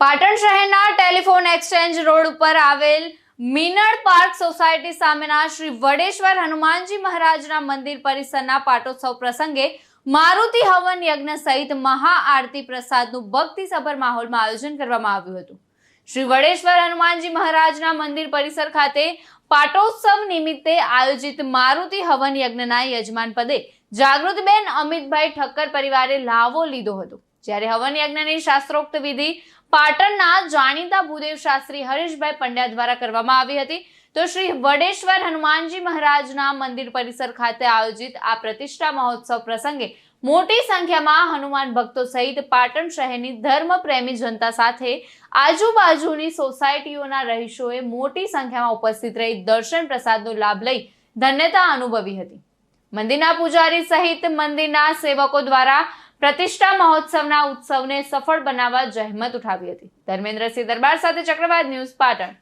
પાટણ શહેરના telephone exchange road ઉપર આવેલ મિનળ પાર્ક સોસાયટી સામેના શ્રી વડેશ્વર હનુમાનજી મહારાજના મંદિર પરિસરના પાટોત્સવ પ્રસંગે મારુતિ હવન યજ્ઞ સહિત મહાઆરતી પ્રસાદનું ભક્તિસભર માહોલમાં આયોજન કરવામાં આવ્યું હતું. શ્રી વડેશ્વર હનુમાનજી મહારાજના મંદિર પરિસર ખાતે પાટોત્સવ નિમિત્તે આયોજિત મારુતિ હવન યજ્ઞના યજમાન પદે જાગૃતિબેન અમિતભાઈ ઠક્કર પરિવારે લાવો લીધો હતો. જ્યારે હવન યજ્ઞની શાસ્ત્રોક્ત વિધિ પાટણના જાણીતા ભૂદેવ શાસ્ત્રી હરીશભાઈ પંડ્યા દ્વારા કરવામાં આવી હતી, તો શ્રી વડેશ્વર હનુમાનજી મહારાજના મંદિર પરિસર ખાતે આયોજિત આ પ્રતિષ્ઠા મહોત્સવ પ્રસંગે મોટી સંખ્યામાં હનુમાન ભક્તો સહિત પાટણ શહેરની ધર્મપ્રેમી જનતા સાથે આજુબાજુની સોસાયટીઓના રહીશોએ મોટી સંખ્યામાં ઉપસ્થિત રહી દર્શન પ્રસાદનો લાભ લઈ ધન્યતા અનુભવી હતી. મંદિરના પૂજારી સહિત મંદિરના સેવકો દ્વારા પ્રતિષ્ઠા મહોત્સવના ઉત્સવને સફળ બનાવવા જહેમત ઉઠાવી હતી. ધર્મેન્દ્રસિંહ દરબાર સાથે ચક્રવાત ન્યૂઝ પાટણ.